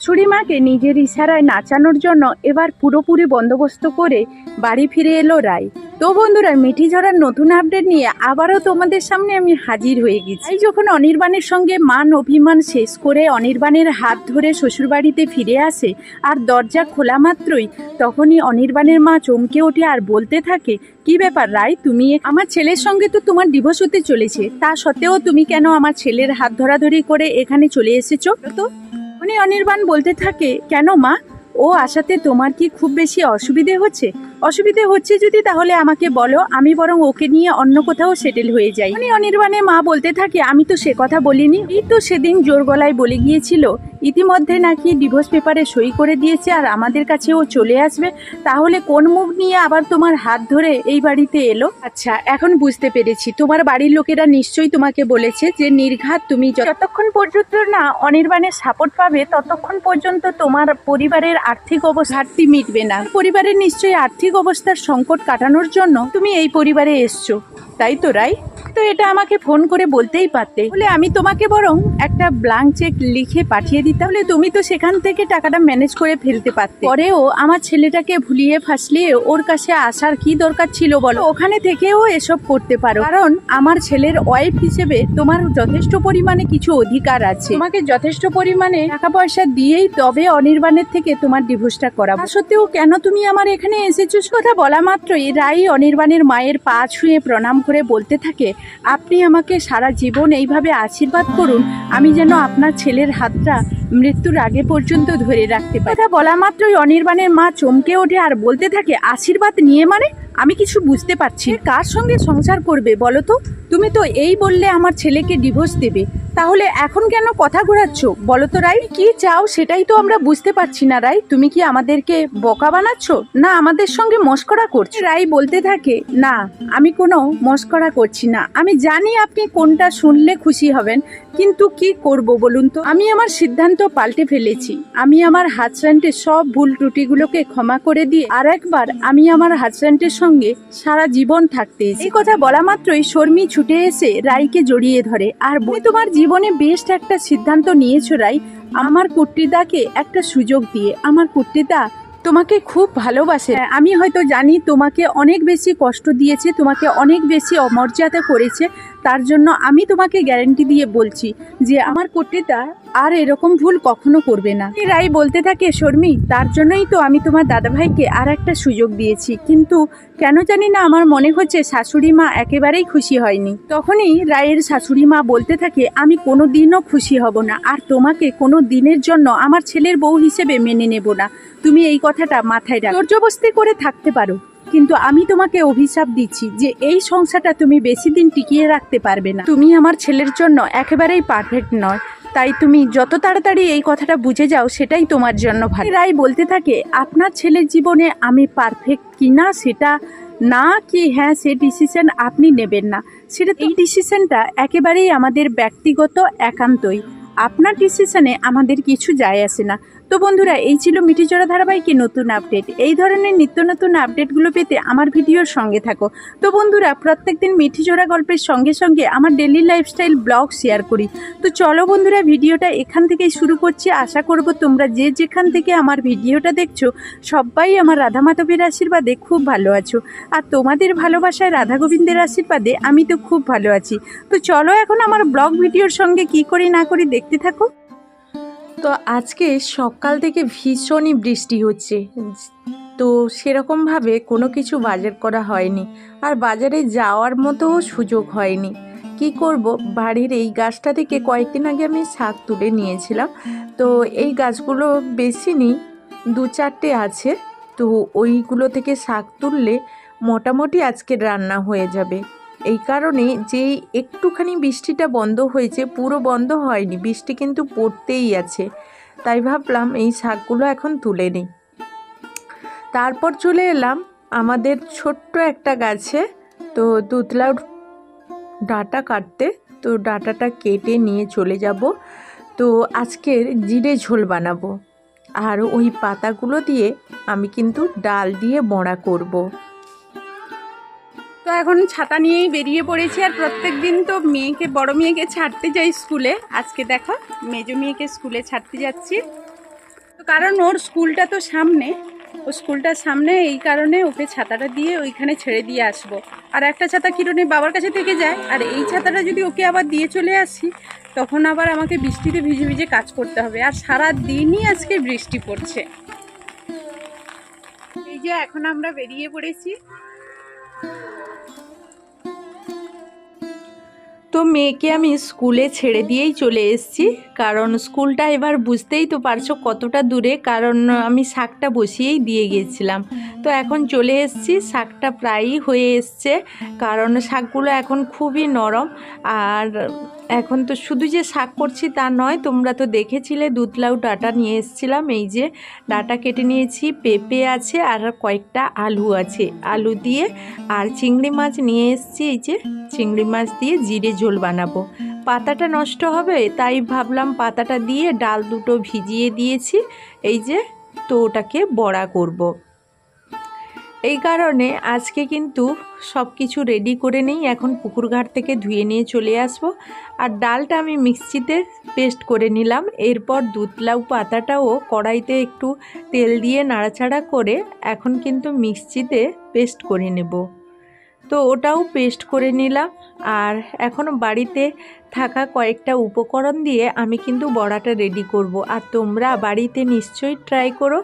ছুরিমাকে নিজের ইশারায় নাচানোর জন্য এবার পুরোপুরি বন্দোবস্ত করে বাড়ি ফিরে এলো রায়। তো বন্ধুরা মিঠি ঝরার নতুন আপডেট নিয়ে আবারও তোমাদের সামনে আমি হাজির হয়ে গেছি। যখন অনির্বাণের সঙ্গে মান অভিমান শেষ করে অনির্বাণের হাত ধরে শ্বশুরবাড়িতে ফিরে আসে আর দরজা খোলা মাত্রই, তখনই অনির্বাণের মা চমকে ওঠে আর বলতে থাকে, কি ব্যাপার রায়, তুমি আমার ছেলের সঙ্গে তো তোমার ডিভোর্স হতে চলেছে। তা সত্ত্বেও তুমি কেন আমার ছেলের হাত ধরাধরি করে এখানে চলে এসেছ? তো উনি অনির্বাণ বলতে থাকে, কেন মা? ও আসাতে তোমার কি খুব বেশি অসুবিধে হচ্ছে? অসুবিধে হচ্ছে যদি তাহলে আমাকে বলো, আমি বরং ওকে নিয়ে অন্য কোথাও সেটেল হয়ে যাই। অনির্বাণে মা বলতে থাকে, আমি তো সে কথা বলিনি। এই তো সেদিন জোর গলায় বলে গিয়েছিল ইতিমধ্যে নাকি ডিভোর্স পেপারে সই করে দিয়েছে আর আমাদের কাছে ও চলে আসবে। তাহলে কোন মুখ নিয়ে আবার তোমার হাত ধরে এই বাড়িতে এলো? আচ্ছা এখন বুঝতে পেরেছি। তোমার বাড়ির লোকেরা নিশ্চয়ই তোমাকে বলেছে যে, নির্ঘাত তুমি যতক্ষণ পর্যন্ত না অনির্বাণের সাপোর্ট পাবে, ততক্ষণ পর্যন্ত তোমার পরিবারের আর্থিক অবস্থা ঘাটতি মিটবে না। পরিবারের নিশ্চয়ই আর্থিক অবস্থার সংকট কাটানোর জন্য তুমি এই পরিবারে এসছো। তাই তো, রাই? তো এটা আমাকে ফোন করে বলতেই পারতে। বলে আমি তোমাকে বরং একটা ব্লাঙ্ক চেক লিখে পাঠিয়ে দিই তাহলে তুমি তো সেখান থেকে টাকাটা ম্যানেজ করে ফেলতে পারতে। পরেও আমার ছেলেটাকে ভুলিয়ে ফাসলিয়ে ওর কাছে আসার কি দরকার ছিল বলো? ওখানে থেকেও এসব করতে পারো। কারণ আমার ছেলের ওয়াইফ হিসেবে তোমার যথেষ্ট পরিমাণে কিছু অধিকার আছে। তোমাকে যথেষ্ট পরিমাণে টাকা পয়সা দিয়েই তবে অনির্বাণের থেকে তোমার ডিভোর্সটা করাবো। সত্ত্বেও কেন তুমি আমার এখানে এসেছ? কথা বলা মাত্রই রাই অনির্বাণের মায়ের পা ছুঁয়ে প্রণাম করে বলতে থাকে, আপনি আমাকে সারা জীবন এইভাবে আশীর্বাদ করুন। আমি যেন আপনার ছেলের হাতটা মৃত্যুর আগে পর্যন্ত ধরে রাখতে পারে। কথা বলা মাত্রই অনির্বাণের মা চমকে ওঠে আর বলতে থাকে, আশীর্বাদ নিয়ে মানে? আমি কিছু বুঝতে পারছি কার সঙ্গে সংসার করবে বলো তো? তুমি তো এই বললে আমার ছেলেকে ডিভোর্স দেবে। তাহলে এখন কেন কথা ঘোরাচ্ছ? বলো তো, রাই। কি চাও সেটাই তো আমরা বুঝতে পারছি না, রাই। তুমি কি আমাদেরকে বোকা বানাচ্ছ? না, আমাদের সঙ্গে মস্করা করছ। রাই বলতে থাকে, না, আমি কোনো মস্করা করছি না। আমি জানি আপনি কোনটা শুনলে খুশি হবেন, কিন্তু কি করব বলুন তো? আমি আমার সিদ্ধান্ত পাল্টে ফেলেছি। আমি আমার হাজব্যান্ডের সব ভুল ত্রুটিগুলোকে ক্ষমা করে দিয়ে আর একবার আমি আমার হাজব্যান্ডের সঙ্গে সারা জীবন থাকতে। এই কথা বলা মাত্রই শর্মি ছুটে এসে রাইকে জড়িয়ে ধরে। আর তোমার জীবনে বেস্ট একটা সিদ্ধান্ত নিয়েছো রাই। আমার কুট্টিদাকে একটা সুযোগ দিয়ে। আমার কুট্টিদা তোমাকে খুব ভালোবাসে। হ্যাঁ, আমি হয়তো জানি তোমাকে অনেক বেশি কষ্ট দিয়েছে তোমাকে অনেক বেশি অমর্যাদা করেছে। তার জন্য আমি তোমাকে গ্যারেন্টি দিয়ে বলছি যে আমার কুট্টিটা আর এরকম ভুল কখনো করবে না। রাই বলতে থাকে, শর্মি, তার জন্যই তো আমি তোমার দাদাভাইকে আর একটা সুযোগ দিয়েছি। কিন্তু কেন জানি না আমার মনে হচ্ছে শাশুড়ি মা একেবারেই খুশি হয়নি। তখনই রায়ের শাশুড়ি মা বলতে থাকে, আমি কোনো দিনও খুশি হব না আর তোমাকে কোনো দিনের জন্য আমার ছেলের বউ হিসেবে মেনে নেব না। তুমি এই কথাটা মাথায় রাখো। জবরদস্তি করে থাকতে পারো, কিন্তু আমি তোমাকে অভিশাপ দিচ্ছি যে এই সংসারটা তুমি বেশি দিন টিকিয়ে রাখতে পারবে না। তুমি আমার ছেলের জন্য একেবারেই পারফেক্ট নয়। তাই তুমি যত তাড়াতাড়ি এই কথাটা বুঝে যাও, সেটাই তোমার জন্য ভালো। রায় বলতে থাকে, আপনার ছেলের জীবনে আমি পারফেক্ট কি না, সেটা না কি হ্যাঁ সে ডিসিশন আপনি নেবেন না। সেটা এই ডিসিশনটা একেবারেই আমাদের ব্যক্তিগত একান্তই। আপনার ডিসিশনে আমাদের কিছু যায় আসে না। তো বন্ধুরা, এই ছিল মিঠিচড়া ধারাবাহিকের নতুন আপডেট। এই ধরনের নিত্য নতুন আপডেটগুলো পেতে আমার ভিডিওর সঙ্গে থাকো। তো বন্ধুরা প্রত্যেক প্রত্যেকদিন মিঠিচড়া গল্পের সঙ্গে সঙ্গে আমার ডেলি লাইফস্টাইল ব্লগ শেয়ার করি। তো চলো বন্ধুরা, ভিডিওটা এখান থেকেই শুরু করছি। আশা করব তোমরা যে যেখান থেকে আমার ভিডিওটা দেখছ, সবাই আমার রাধা মাধবের আশীর্বাদে খুব ভালো আছো। আর তোমাদের ভালোবাসায় রাধা গোবিন্দের আশীর্বাদে আমি তো খুব ভালো আছি। তো চলো এখন আমার ব্লগ ভিডিওর সঙ্গে কি করি না করি দেখতে থাকো। তো আজকে সকাল থেকে ভীষণই বৃষ্টি হচ্ছে। তো সেরকমভাবে কোনো কিছু বাজার করা হয়নি। আর বাজারে যাওয়ার মতোও সুযোগ হয়নি। কি করব? বাড়ির এই গাছটা থেকে কয়েকদিন আগে আমি শাক তুলে নিয়েছিলাম। তো এই গাছগুলো বেশি নেই, দু চারটে আছে। তো ওইগুলো থেকে শাক তুললে মোটামুটি আজকে রান্না হয়ে যাবে। এই কারণে যেই একটুখানি বৃষ্টিটা বন্ধ হয়েছে, পুরো বন্ধ হয়নি, বৃষ্টি কিন্তু পড়তেই আছে। তাই ভাবলাম এই শাকগুলো এখন তুলে নিই। তারপর চলে এলাম আমাদের ছোট্ট একটা গাছে। তো দুধলাউ ডাটা কাটতে, তো ডাটাটা কেটে নিয়ে চলে যাব। তো আজকের জিরে ঝোল বানাবো। আর ওই পাতাগুলো দিয়ে আমি কিন্তু ডাল দিয়ে বড়া করব। তো এখন ছাতা নিয়েই বেরিয়ে পড়েছি আর প্রত্যেক দিন তো মেয়েকে, বড় মেয়েকে ছাড়তে যাই স্কুলে। আজকে দেখো, মেজো মেয়েকে স্কুলে ছাড়তে যাচ্ছি। তো কারণ ওর স্কুলটা তো সামনে, ও স্কুলটার সামনে, এই কারণে ওকে ছাতাটা দিয়ে ওইখানে ছেড়ে দিয়ে আসব। আর একটা ছাতা কিরণের বাবার কাছে থেকে যায়, আর এই ছাতাটা যদি ওকে আবার দিয়ে চলে আসি, তখন আবার আমাকে বৃষ্টিতে ভিজে ভিজে কাজ করতে হবে। আর সারা দিনই আজকে বৃষ্টি পড়ছে। এই যে এখন আমরা বেরিয়ে পড়েছি। তো মেয়েকে আমি স্কুলে ছেড়ে দিয়েই চলে এসেছি। কারণ স্কুলটা এবার বুঝতেই তো পারছ কতটা দূরে, কারণ আমি শাকটা বসিয়েই দিয়ে গিয়েছিলাম। তো এখন চলে এসেছি, শাকটা প্রায়ই হয়ে এসছে। কারণ শাকগুলো এখন খুবই নরম। আর এখন তো শুধু যে শাক করছি তা নয়, তোমরা তো দেখেছিলে দুধলাউ ডাটা নিয়ে এসেছিলাম। এই যে ডাটা কেটে নিয়েছি, পেঁপে আছে আর কয়েকটা আলু আছে। আলু দিয়ে আর চিংড়ি মাছ নিয়ে এসেছি। এই যে চিংড়ি মাছ দিয়ে জিরে ঝোল বানাবো। পাতাটা নষ্ট হবে, তাই ভাবলাম পাতাটা দিয়ে ডাল দুটো ভিজিয়ে দিয়েছি, এই যে তো ওটাকে বড়া করব। এই কারণে আজকে কিন্তু সব কিছু রেডি করে নেই, এখন পুকুর ঘাট থেকে ধুয়ে নিয়ে চলে আসব। আর ডালটা আমি মিক্সিতে পেস্ট করে নিলাম, এরপর দুধলাউ পাতাটাও কড়াইতে একটু তেল দিয়ে নাড়াচাড়া করে এখন কিন্তু মিক্সিতে পেস্ট করে নেব। তো ওটাও পেস্ট করে নিলাম। আর এখন বাড়িতে থাকা কয়েকটা উপকরণ দিয়ে আমি কিন্তু বড়াটা রেডি করব। আর তোমরা বাড়িতে নিশ্চয়ই ট্রাই করো।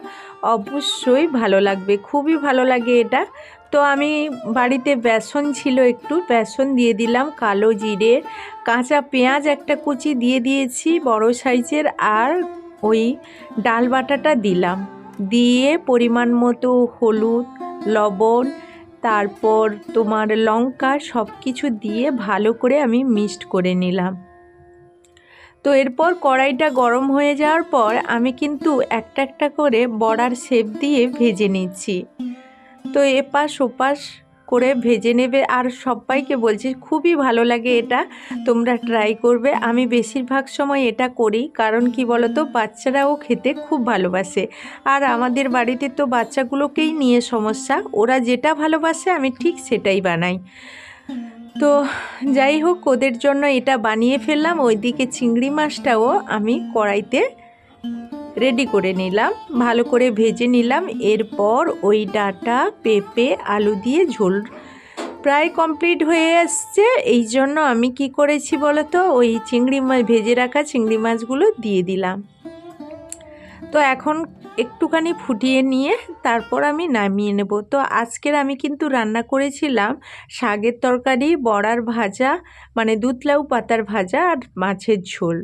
অবশ্যই ভালো লাগবে, খুবই ভালো লাগে এটা। তো আমি বাড়িতে বেসন ছিল একটু, বেসন দিয়ে দিলাম, কালো জিরে, কাঁচা পেঁয়াজ একটা কুচি দিয়ে দিয়েছি বড় সাইজের, আর ওই ডাল বাটাটা দিলাম। দিয়ে পরিমাণ মতো হলুদ, লবণ তারপর তোমার লঙ্কা সব কিছু দিয়ে ভালো করে আমি মিক্সড করে নিলাম। তো এরপর কড়াইটা গরম হয়ে যাওয়ার পর আমি কিন্তু একটা একটা করে বড়ার শেপ দিয়ে ভেজে নিচ্ছি। তো এপাশ ওপাশ করে ভেজে নেবে। আর সবাইকে বলছি, খুবই ভালো লাগে এটা। তোমরা ট্রাই করবে। আমি বেশিরভাগ সময় এটা করি। কারণ কি বলতো, বাচ্চারাও খেতে খুব ভালোবাসে। আর আমাদের বাড়িতে তো বাচ্চাগুলোকেই নিয়ে সমস্যা। ওরা যেটা ভালোবাসে, আমি ঠিক সেটাই বানাই। তো যাই হোক, ওদের জন্য এটা বানিয়ে ফেললাম। ওইদিকে চিংড়ি মাছটাও আমি কড়াইতে রেডি করে নিলাম। ভালো করে ভেজে নিলাম। এরপর ওই ডাটা, পেঁপে, আলু দিয়ে ঝোল প্রায় কমপ্লিট হয়ে আসছে এই জন্য আমি কি করেছি বলো তো ওই চিংড়ি মাছ ভেজে রাখা চিংড়ি মাছগুলো দিয়ে দিলাম। তো এখন একটুখানি ফুটিয়ে নিয়ে তারপর আমি নামিয়ে নেব। তো আজকের আমি কিন্তু রান্না করেছিলাম শাকের তরকারি, বড়ার ভাজা মানে দুধলাউ পাতার ভাজা আর মাছের ঝোল।